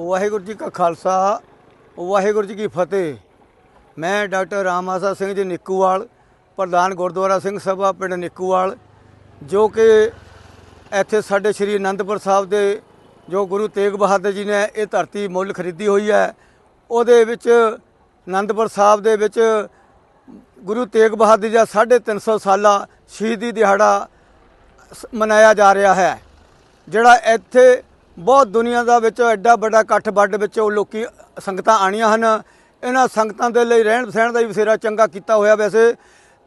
ਵਾਹਿਗੁਰੂ ਜੀ ਕਾ ਖਾਲਸਾ, ਵਾਹਿਗੁਰੂ ਜੀ ਕੀ ਫਤਿਹ। ਮੈਂ ਡਾਕਟਰ ਰਾਮਆਸਾ ਸਿੰਘ ਜੀ ਨਿੱਕੂਵਾਲ, ਪ੍ਰਧਾਨ ਗੁਰਦੁਆਰਾ ਸਿੰਘ ਸਭਾ ਪਿੰਡ ਨਿੱਕੂਵਾਲ, ਜੋ ਕਿ ਇੱਥੇ ਸਾਡੇ ਸ੍ਰੀ ਅਨੰਦਪੁਰ ਸਾਹਿਬ ਦੇ ਜੋ ਗੁਰੂ ਤੇਗ ਬਹਾਦਰ ਜੀ ਨੇ ਇਹ ਧਰਤੀ ਮੁੱਲ ਖਰੀਦੀ ਹੋਈ ਹੈ, ਉਹਦੇ ਵਿੱਚ ਅਨੰਦਪੁਰ ਸਾਹਿਬ ਦੇ ਵਿੱਚ ਗੁਰੂ ਤੇਗ ਬਹਾਦਰ ਜੀ ਦਾ 350 ਸਾਲਾ ਸ਼ਹੀਦੀ ਦਿਹਾੜਾ ਸ- ਮਨਾਇਆ ਜਾ ਰਿਹਾ ਹੈ। ਜਿਹੜਾ ਇੱਥੇ ਬਹੁਤ ਦੁਨੀਆ ਦਾ ਵਿੱਚ ਐਡਾ ਵੱਡਾ ਇਕੱਠ ਵੱਡ ਵਿੱਚ ਉਹ ਲੋਕੀ ਸੰਗਤਾਂ ਆਣੀਆਂ ਹਨ। ਇਹਨਾਂ ਸੰਗਤਾਂ ਦੇ ਲਈ ਰਹਿਣ ਸਹਿਣ ਦਾ ਵੀ ਬਥੇਰਾ ਚੰਗਾ ਕੀਤਾ ਹੋਇਆ ਵੈਸੇ।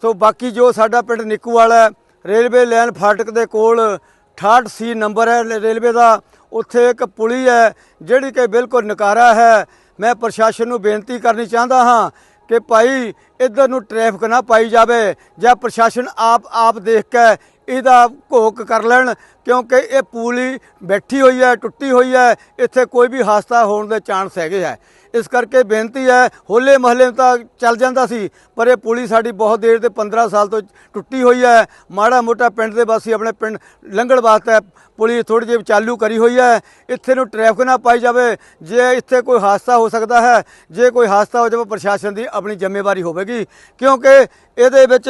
ਸੋ ਬਾਕੀ ਜੋ ਸਾਡਾ ਪਿੰਡ ਨਿੱਕੂਵਾਲ ਹੈ, ਰੇਲਵੇ ਲਾਈਨ ਫਾਟਕ ਦੇ ਕੋਲ 68 ਸੀ ਨੰਬਰ ਹੈ ਰੇਲਵੇ ਦਾ, ਉੱਥੇ ਇੱਕ ਪੁਲੀ ਹੈ ਜਿਹੜੀ ਕਿ ਬਿਲਕੁਲ ਨਕਾਰਾ ਹੈ। ਮੈਂ ਪ੍ਰਸ਼ਾਸਨ ਨੂੰ ਬੇਨਤੀ ਕਰਨੀ ਚਾਹੁੰਦਾ ਹਾਂ ਕਿ ਭਾਈ ਇੱਧਰ ਨੂੰ ਟ੍ਰੈਫਿਕ ਨਾ ਪਾਈ ਜਾਵੇ ਜਾਂ ਪ੍ਰਸ਼ਾਸਨ ਆਪ ਆਪ ਦੇਖ ਕੇ ਇਹਦਾ ਘੋਕ ਕਰ ਲੈਣ, ਕਿਉਂਕਿ ਇਹ ਪੂਲੀ ਬੈਠੀ ਹੋਈ ਹੈ, ਟੁੱਟੀ ਹੋਈ ਹੈ, ਇੱਥੇ ਕੋਈ ਵੀ ਹਾਦਸਾ ਹੋਣ ਦੇ ਚਾਂਸ ਹੈਗੇ ਹੈ। ਇਸ ਕਰਕੇ ਬੇਨਤੀ ਹੈ, ਹੋਲੇ ਮਹੱਲੇ ਤਾਂ ਚੱਲ ਜਾਂਦਾ ਸੀ, ਪਰ ਇਹ ਪੁਲੀ ਸਾਡੀ ਬਹੁਤ ਦੇਰ ਤੇ 15 ਸਾਲ ਤੋਂ ਟੁੱਟੀ ਹੋਈ ਹੈ। ਮਾੜਾ ਮੋਟਾ ਪਿੰਡ ਦੇ ਵਾਸੀ ਆਪਣੇ ਪਿੰਡ ਲੰਘਣ ਵਾਸਤੇ ਪੁਲੀ ਥੋੜੀ ਜਿਹੀ ਚਾਲੂ ਕਰੀ ਹੋਈ ਹੈ। ਇੱਥੇ ਨੂੰ ਟ੍ਰੈਫਿਕ ਨਾ ਪਾਈ ਜਾਵੇ, ਜੇ ਇੱਥੇ ਕੋਈ ਹਾਦਸਾ ਹੋ ਸਕਦਾ ਹੈ, ਜੇ ਕੋਈ ਹਾਦਸਾ ਹੋ ਜਾਵੇ, ਪ੍ਰਸ਼ਾਸਨ ਦੀ ਆਪਣੀ ਜ਼ਿੰਮੇਵਾਰੀ ਹੋਵੇਗੀ। ਕਿਉਂਕਿ ਇਹਦੇ ਵਿੱਚ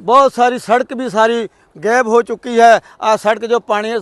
ਬਹੁਤ ਸਾਰੀ ਸੜਕ ਵੀ ਸਾਰੀ ਗਾਇਬ ਹੋ ਚੁੱਕੀ ਹੈ। ਆ ਸੜਕ ਜੋ ਪਾਣੀ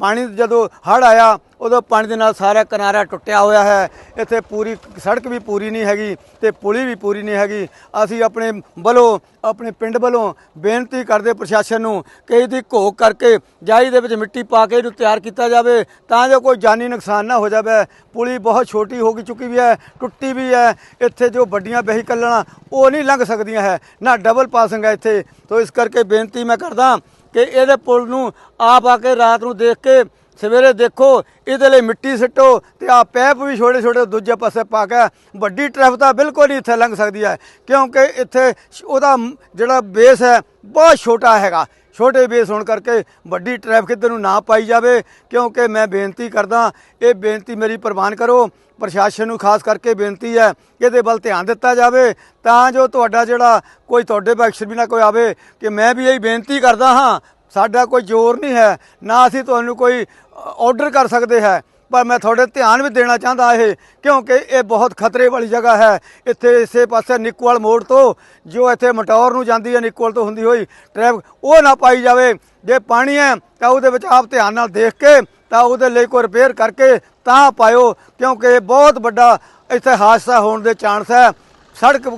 ਪਾਣੀ ਜਦੋਂ ਹੜ ਆਇਆ, ਉਦੋਂ ਪਾਣੀ ਦੇ ਨਾਲ ਸਾਰਾ ਕਿਨਾਰਾ ਟੁੱਟਿਆ ਹੋਇਆ ਹੈ। ਇੱਥੇ ਪੂਰੀ ਸੜਕ ਵੀ ਪੂਰੀ ਨਹੀਂ ਹੈਗੀ ਤੇ ਪੁਲੀ ਵੀ ਪੂਰੀ ਨਹੀਂ ਹੈਗੀ। ਅਸੀਂ ਆਪਣੇ ਵੱਲੋਂ, ਆਪਣੇ ਪਿੰਡ ਵੱਲੋਂ ਬੇਨਤੀ ਕਰਦੇ ਪ੍ਰਸ਼ਾਸਨ ਨੂੰ ਕਿ ਇਹਦੀ ਘੋਖ ਕਰਕੇ ਜਾਈ ਦੇ ਵਿੱਚ ਮਿੱਟੀ ਪਾ ਕੇ ਇਹਨੂੰ ਤਿਆਰ ਕੀਤਾ ਜਾਵੇ, ਤਾਂ ਜੋ ਕੋਈ ਜਾਨੀ ਨੁਕਸਾਨ ਨਾ ਹੋ ਜਾਵੇ। ਪੁਲੀ ਬਹੁਤ ਛੋਟੀ ਹੋ ਗਈ ਚੁੱਕੀ ਵੀ ਹੈ, ਟੁੱਟੀ ਵੀ ਹੈ। ਇੱਥੇ ਜੋ ਵੱਡੀਆਂ ਵਹੀਕਲਾਂ, ਉਹ ਨਹੀਂ ਲੰਘ ਸਕਦੀਆਂ ਹੈ, ਨਾ ਡਬਲ ਪਾਸਿੰਗ ਹੈ ਇੱਥੇ। ਤੋਂ ਇਸ ਕਰਕੇ ਬੇਨਤੀ ਮੈਂ ਕਰਦਾ ਕਿ ਇਹਦੇ ਪੁਲ ਨੂੰ ਆਪ ਆ ਕੇ ਰਾਤ ਨੂੰ ਦੇਖ ਕੇ ਸਵੇਰੇ ਦੇਖੋ, ਇਹਦੇ ਲਈ ਮਿੱਟੀ ਸਿੱਟੋ ਤੇ ਆ ਪੈਪ ਵੀ ਛੋਟੇ ਛੋਟੇ ਦੂਜੇ ਪਾਸੇ ਪਾ ਕੇ ਵੱਡੀ ਟ੍ਰੈਫਿਕ ਤਾਂ ਬਿਲਕੁਲ ਨਹੀਂ ਇੱਥੇ ਲੰਘ ਸਕਦੀ ਹੈ। ਕਿਉਂਕਿ ਇੱਥੇ ਉਹਦਾ ਜਿਹੜਾ ਬੇਸ ਹੈ ਬਹੁਤ ਛੋਟਾ ਹੈਗਾ। ਛੋਟੇ ਬੇਸ ਹੋਣ ਕਰਕੇ ਵੱਡੀ ਟ੍ਰੈਫਿਕ ਇੱਧਰ ਨੂੰ ਨਾ ਪਾਈ ਜਾਵੇ, ਕਿਉਂਕਿ ਮੈਂ ਬੇਨਤੀ ਕਰਦਾ, ਇਹ ਬੇਨਤੀ ਮੇਰੀ ਪ੍ਰਵਾਨ ਕਰੋ। ਪ੍ਰਸ਼ਾਸਨ ਨੂੰ ਖਾਸ ਕਰਕੇ ਬੇਨਤੀ ਹੈ, ਇਹਦੇ ਵੱਲ ਧਿਆਨ ਦਿੱਤਾ ਜਾਵੇ, ਤਾਂ ਜੋ ਤੁਹਾਡਾ ਜਿਹੜਾ ਕੋਈ ਤੁਹਾਡੇ ਬਖਸ਼ ਵੀ ਨਾ ਕੋਈ ਆਵੇ, ਕਿ ਮੈਂ ਵੀ ਇਹੀ ਬੇਨਤੀ ਕਰਦਾ ਹਾਂ, ਸਾਡਾ ਕੋਈ ਜ਼ੋਰ ਨਹੀਂ ਹੈ, ਨਾ ਅਸੀਂ ਤੁਹਾਨੂੰ ਕੋਈ ਆਰਡਰ ਕਰ ਸਕਦੇ ਹੈ। ਪਰ ਮੈਂ ਤੁਹਾਡੇ ਧਿਆਨ ਵੀ ਦੇਣਾ ਚਾਹੁੰਦਾ ਇਹ, ਕਿਉਂਕਿ ਇਹ ਬਹੁਤ ਖਤਰੇ ਵਾਲੀ ਜਗ੍ਹਾ ਹੈ। ਇੱਥੇ ਇਸੇ ਪਾਸੇ ਨਿੱਕੂਵਾਲ ਮੋੜ ਤੋਂ, ਜੋ ਇੱਥੇ ਮਟੌਰ ਨੂੰ ਜਾਂਦੀ ਹੈ, ਨਿੱਕੂਵਾਲ ਤੋਂ ਹੁੰਦੀ ਹੋਈ ਟ੍ਰੈਫਿਕ, ਉਹ ਨਾ ਪਾਈ ਜਾਵੇ। ਜੇ ਪਾਣੀ ਹੈ, ਤਾਂ ਉਹਦੇ ਵਿੱਚ ਆਪ ਧਿਆਨ ਨਾਲ ਦੇਖ ਕੇ, ਤਾਂ ਉਹਦੇ ਲਈ ਕੋਈ ਰਿਪੇਅਰ ਕਰਕੇ ਤਾਂ ਪਾਇਓ, ਕਿਉਂਕਿ ਇਹ ਬਹੁਤ ਵੱਡਾ ਇੱਥੇ ਹਾਦਸਾ ਹੋਣ ਦੇ ਚਾਂਸ ਹੈ। ਸੜਕ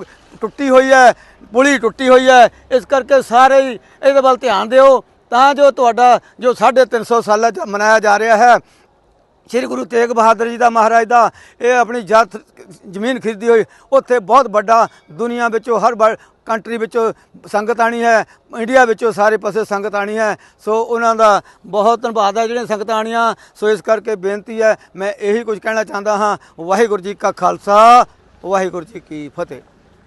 ਟੁੱਟੀ ਹੋਈ ਹੈ, ਪੁਲੀ ਟੁੱਟੀ ਹੋਈ ਹੈ। ਇਸ ਕਰਕੇ ਸਾਰੇ ਹੀ ਇਹਦੇ ਵੱਲ ਧਿਆਨ ਦਿਓ, ਤਾਂ ਜੋ ਤੁਹਾਡਾ ਜੋ 350 ਸਾਲਾਂ ਚ ਮਨਾਇਆ ਜਾ ਰਿਹਾ ਹੈ ਸ੍ਰੀ ਗੁਰੂ ਤੇਗ ਬਹਾਦਰ ਜੀ ਦਾ ਮਹਾਰਾਜ ਦਾ ਇਹ ਆਪਣੀ ਜੱਥ, ਜ਼ਮੀਨ ਖਰੀਦੀ ਹੋਈ, ਉੱਥੇ ਬਹੁਤ ਵੱਡਾ ਦੁਨੀਆ ਵਿੱਚੋਂ ਹਰ ਬ- ਕੰਟਰੀ ਵਿੱਚੋਂ ਸੰਗਤ ਆਣੀ ਹੈ ਇੰਡੀਆ ਵਿੱਚੋਂ ਸਾਰੇ ਪਾਸੇ ਸੰਗਤ ਆਣੀ ਹੈ, ਸੋ ਉਹਨਾਂ ਦਾ ਬਹੁਤ ਧੰਨਵਾਦ ਹੈ ਜਿਹੜੇ ਸੰਗਤਾਂ ਆਣੀਆਂ ਸੋ ਇਸ ਕਰਕੇ ਬੇਨਤੀ ਹੈ, ਮੈਂ ਇਹੀ ਕੁਝ ਕਹਿਣਾ ਚਾਹੁੰਦਾ ਹਾਂ, ਵਾਹਿਗੁਰੂ ਜੀ ਕਾ ਖਾਲਸਾ, ਵਾਹਿਗੁਰੂ ਜੀ ਕੀ ਫਤਿਹ।